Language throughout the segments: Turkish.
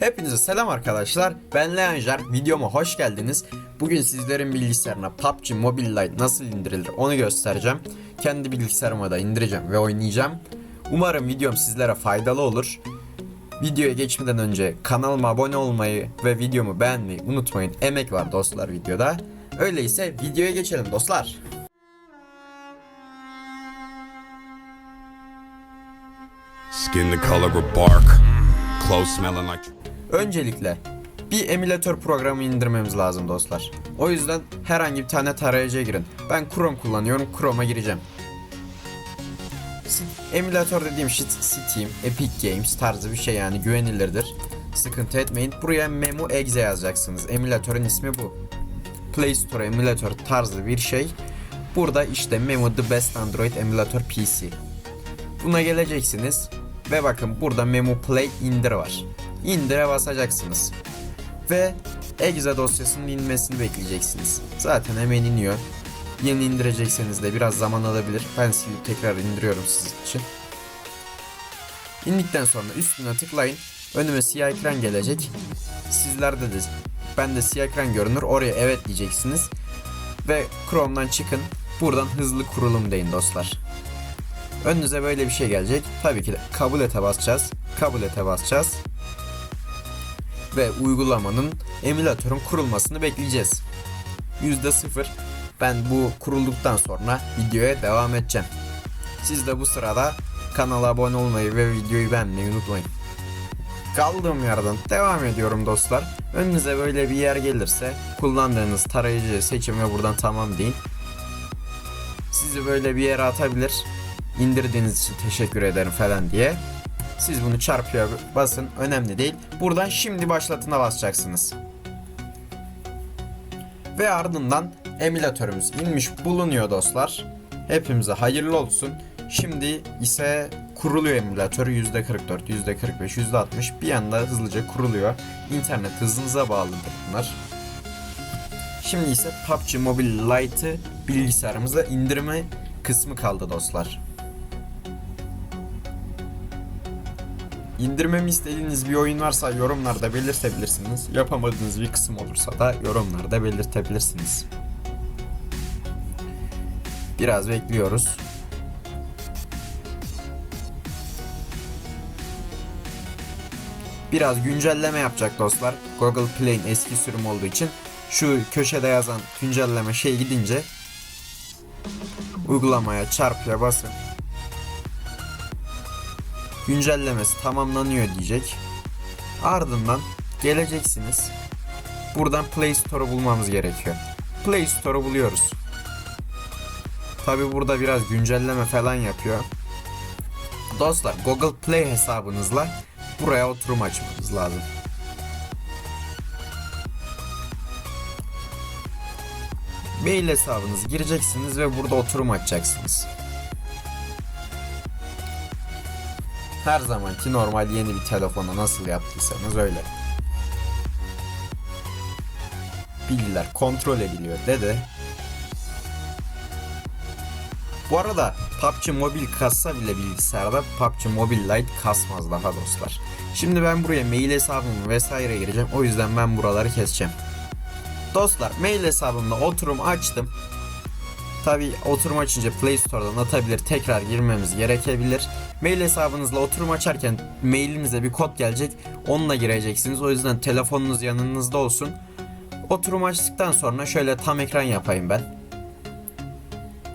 Hepinize selam arkadaşlar. Ben Leanjar. Videoma hoş geldiniz. Bugün sizlerin bilgisayarına PUBG Mobile Lite nasıl indirilir onu göstereceğim. Kendi bilgisayarıma da indireceğim ve oynayacağım. Umarım videom sizlere faydalı olur. Videoya geçmeden önce kanalıma abone olmayı ve videomu beğenmeyi unutmayın. Emek var dostlar videoda. Öyleyse videoya geçelim dostlar. Skin the color of bark. Clothes smelling like. Öncelikle bir emülatör programı indirmemiz lazım dostlar. O yüzden herhangi bir tane tarayıcıya girin. Ben Chrome kullanıyorum. Chrome'a gireceğim. Emülatör dediğim şey Steam, Epic Games tarzı bir şey yani güvenilirdir. Sıkıntı etmeyin. Buraya Memu Exe yazacaksınız. Emülatörün ismi bu. Play Store emülatör tarzı bir şey. Burada işte Memu The Best Android Emulator PC. Buna geleceksiniz ve bakın burada Memo Play indir var. İndire basacaksınız. Ve Exe dosyasının inmesini bekleyeceksiniz. Zaten hemen iniyor. Yeni indirecekseniz de biraz zaman alabilir. Ben silip tekrar indiriyorum sizin için. İndikten sonra üstüne tıklayın. Önüme siyah ekran gelecek. Sizlerde de ben de siyah ekran görünür. Oraya evet diyeceksiniz. Ve Chrome'dan çıkın. Buradan hızlı kurulum deyin dostlar. Önünüze böyle bir şey gelecek. Tabii ki de kabul ete basacağız. Kabul ete basacağız. Ve uygulamanın emülatörün kurulmasını bekleyeceğiz. %0 ben bu kurulduktan sonra videoya devam edeceğim. Siz de bu sırada kanala abone olmayı ve videoyu beğenmeyi unutmayın. Kaldığım yerden devam ediyorum dostlar. Önünüze böyle bir yer gelirse kullandığınız tarayıcı seçin ve buradan tamam deyin. Sizi böyle bir yere atabilir indirdiğiniz için teşekkür ederim falan diye. Siz bunu çarpıya basın önemli değil. Buradan şimdi başlatına basacaksınız. Ve ardından emülatörümüz inmiş bulunuyor dostlar. Hepimize hayırlı olsun. Şimdi ise kuruluyor emülatör %44, %45, %60 bir anda hızlıca kuruluyor. İnternet hızınıza bağlıdır bunlar. Şimdi ise PUBG Mobile Lite'ı bilgisayarımıza indirme kısmı kaldı dostlar. İndirmemi istediğiniz bir oyun varsa yorumlarda belirtebilirsiniz. Yapamadığınız bir kısım olursa da yorumlarda belirtebilirsiniz. Biraz bekliyoruz. Biraz güncelleme yapacak dostlar. Google Play'in eski sürüm olduğu için şu köşede yazan güncelleme şey gidince uygulamaya çarpıya basın güncellemesi tamamlanıyor diyecek. Ardından geleceksiniz. Buradan Play Store'u bulmamız gerekiyor. Play Store'u buluyoruz. Tabi burada biraz güncelleme falan yapıyor. Dostlar Google Play hesabınızla buraya oturum açmanız lazım. Mail hesabınızı gireceksiniz ve burada oturum açacaksınız. Her zamanki normal yeni bir telefona nasıl yaptıysanız öyle. Bilgiler kontrol ediliyor dedi. Bu arada PUBG Mobile kassa bile bilgisayarda PUBG Mobile Lite kasmaz daha dostlar. Şimdi ben buraya mail hesabımı vesaire gireceğim. O yüzden ben buraları keseceğim. Dostlar mail hesabımda oturum açtım. Tabi oturum açınca Play Store'dan atabilir tekrar girmemiz gerekebilir. Mail hesabınızla oturum açarken mailinize bir kod gelecek. Onunla gireceksiniz. O yüzden telefonunuz yanınızda olsun. Oturum açtıktan sonra şöyle tam ekran yapayım ben.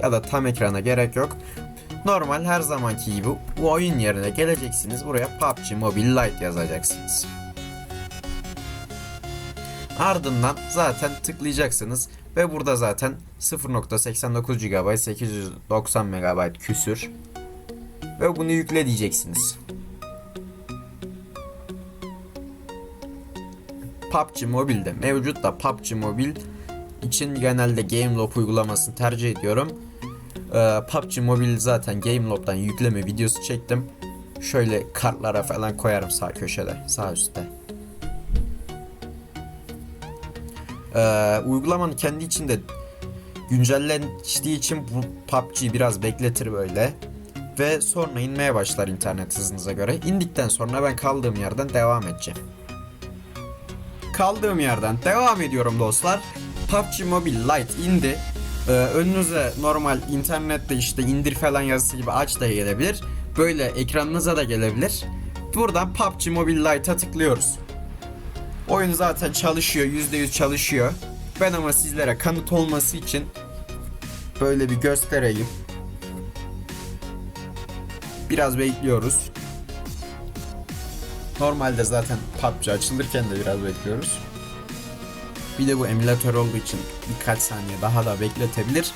Ya da tam ekrana gerek yok. Normal her zamanki gibi bu oyun yerine geleceksiniz. Buraya PUBG Mobile Lite yazacaksınız. Ardından zaten tıklayacaksınız ve burada zaten 0.89 GB 890 MB küsür ve bunu yükle diyeceksiniz. PUBG Mobile'de mevcut da PUBG Mobile için genelde GameLob uygulamasını tercih ediyorum. Ee, PUBG Mobile zaten GameLob'dan yükleme videosu çektim. Şöyle kartlara falan koyarım sağ köşede, sağ üstte. Ee, uygulamanın kendi içinde güncellendiği için bu PUBG biraz bekletir böyle. Ve sonra inmeye başlar internet hızınıza göre. İndikten sonra ben kaldığım yerden devam edeceğim. kaldığım yerden devam ediyorum dostlar. PUBG Mobile Lite indi. Ee, önünüze normal internette işte indir falan yazısı gibi aç da gelebilir. Böyle ekranınıza da gelebilir. Buradan PUBG Mobile Lite'a tıklıyoruz. Oyun zaten çalışıyor, %100 çalışıyor. Ben ama sizlere kanıt olması için böyle bir göstereyim. Biraz bekliyoruz. Normalde zaten PUBG açılırken de biraz bekliyoruz. Bir de bu emülatör olduğu için birkaç saniye daha da bekletebilir.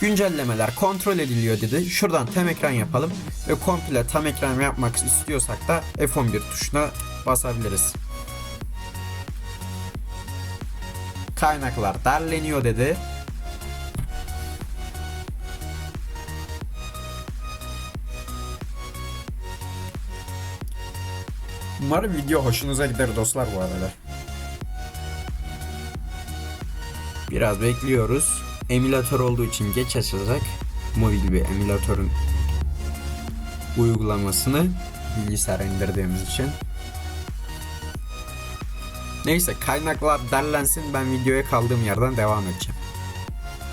Güncellemeler kontrol ediliyor dedi. Şuradan tam ekran yapalım ve komple tam ekran yapmak istiyorsak da F11 tuşuna basabiliriz. Kaynaklar derleniyor dedi. Umarım video hoşunuza gider dostlar bu arada. Biraz bekliyoruz. Emülatör olduğu için geç açılacak. Mobil bir emülatörün uygulamasını bilgisayara indirdiğimiz için. Neyse kaynaklar derlensin ben videoya kaldığım yerden devam edeceğim.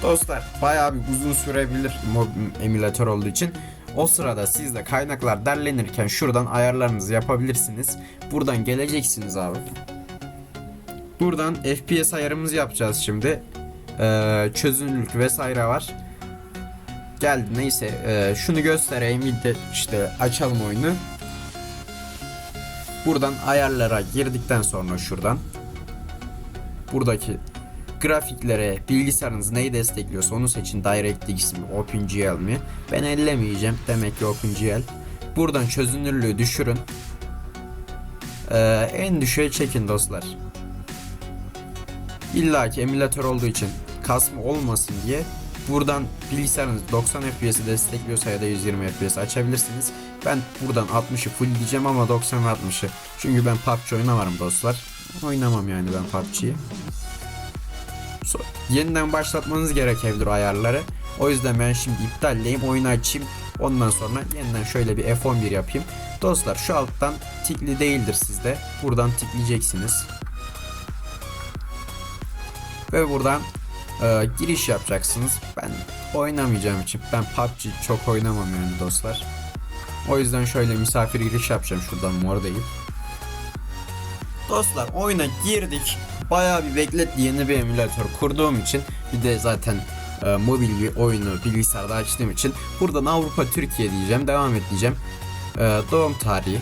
Dostlar bayağı bir uzun sürebilir mob- emülatör olduğu için. O sırada siz de kaynaklar derlenirken şuradan ayarlarınızı yapabilirsiniz. Buradan geleceksiniz abi. Buradan FPS ayarımızı yapacağız şimdi. Ee, çözünürlük vesaire var. Geldi neyse ee, şunu göstereyim bir de işte açalım oyunu. Buradan ayarlara girdikten sonra şuradan buradaki grafiklere bilgisayarınız neyi destekliyorsa onu seçin. DirectX mi, OpenGL mi? Ben ellemeyeceğim. Demek ki OpenGL. Buradan çözünürlüğü düşürün. Ee, en düşüğe çekin dostlar. İlla ki emülatör olduğu için kasma olmasın diye buradan bilgisayarınız 90 FPS'i destekliyorsa ya da 120 FPS açabilirsiniz. Ben buradan 60'ı full diyeceğim ama 90 ve 60'ı. Çünkü ben PUBG oynamarım dostlar. Oynamam yani ben PUBG'yi. So- yeniden başlatmanız gerekebilir ayarları. O yüzden ben şimdi iptalleyeyim, oyunu açayım. Ondan sonra yeniden şöyle bir F11 yapayım. Dostlar şu alttan tikli değildir sizde. Buradan tikleyeceksiniz. Ve buradan e, giriş yapacaksınız. Ben oynamayacağım için ben PUBG çok oynamam yani dostlar. O yüzden şöyle misafir giriş yapacağım şuradan mor değil. Dostlar oyuna girdik. Bayağı bir bekletti yeni bir emülatör kurduğum için bir de zaten e, mobil bir oyunu bilgisayarda açtığım için buradan Avrupa Türkiye diyeceğim devam et diyeceğim. E, doğum tarihi.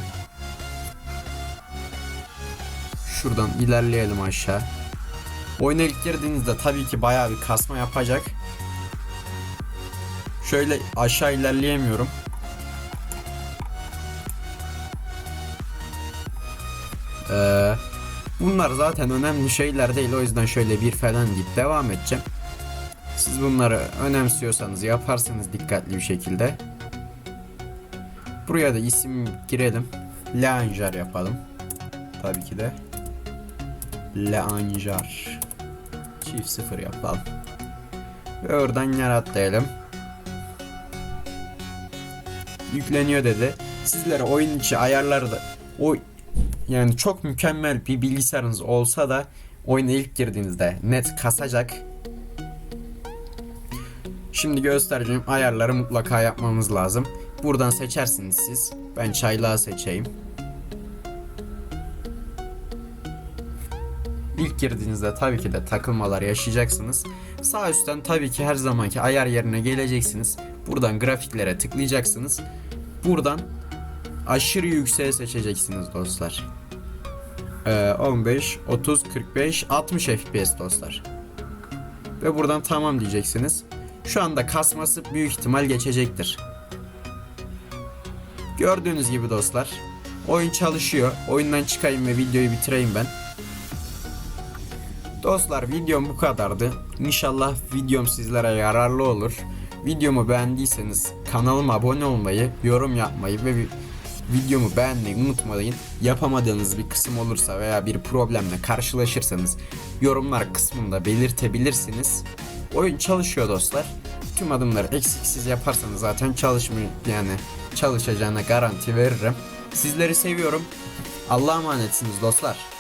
Şuradan ilerleyelim aşağı. Oyuna ilk girdiğinizde tabii ki bayağı bir kasma yapacak. Şöyle aşağı ilerleyemiyorum. Ee, bunlar zaten önemli şeyler değil o yüzden şöyle bir falan deyip devam edeceğim. Siz bunları önemsiyorsanız yaparsınız dikkatli bir şekilde. Buraya da isim girelim. Leanjar yapalım. Tabii ki de. Leanjar. Çift sıfır yapalım. Ve oradan yarat diyelim. Yükleniyor dedi. Sizlere oyun içi ayarları da o yani çok mükemmel bir bilgisayarınız olsa da oyuna ilk girdiğinizde net kasacak. Şimdi göstereceğim ayarları mutlaka yapmamız lazım. Buradan seçersiniz siz. Ben çaylağı seçeyim. İlk girdiğinizde tabii ki de takılmalar yaşayacaksınız. Sağ üstten tabii ki her zamanki ayar yerine geleceksiniz. Buradan grafiklere tıklayacaksınız. Buradan aşırı yükseğe seçeceksiniz dostlar. Ee, 15, 30, 45, 60 FPS dostlar. Ve buradan tamam diyeceksiniz. Şu anda kasması büyük ihtimal geçecektir. Gördüğünüz gibi dostlar. Oyun çalışıyor. Oyundan çıkayım ve videoyu bitireyim ben. Dostlar videom bu kadardı. İnşallah videom sizlere yararlı olur. Videomu beğendiyseniz kanalıma abone olmayı, yorum yapmayı ve videomu beğenmeyi unutmayın. Yapamadığınız bir kısım olursa veya bir problemle karşılaşırsanız yorumlar kısmında belirtebilirsiniz. Oyun çalışıyor dostlar. Tüm adımları eksiksiz yaparsanız zaten çalışmıyor yani çalışacağına garanti veririm. Sizleri seviyorum. Allah'a emanetsiniz dostlar.